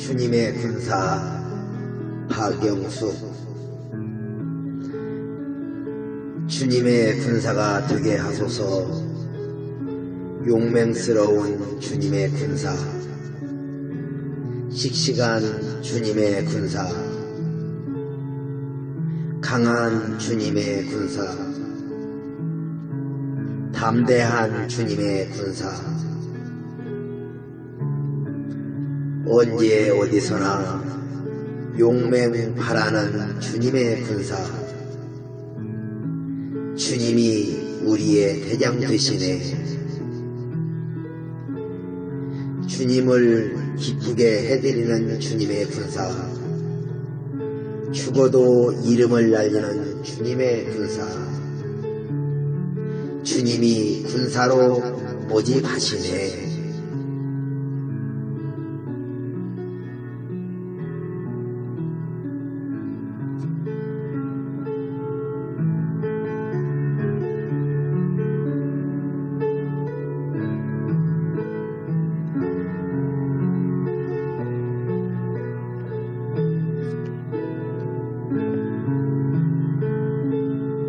주님의 군사 박영수 주님의 군사가 되게 하소서. 용맹스러운 주님의 군사. 씩씩한 주님의 군사. 강한 주님의 군사. 담대한 주님의 군사 언제 어디서나 용맹 바라는 주님의 군사. 주님이 우리의 대장 되시네. 주님을 기쁘게 해드리는 주님의 군사. 죽어도 이름을 날리는 주님의 군사. 주님이 군사로 모집하시네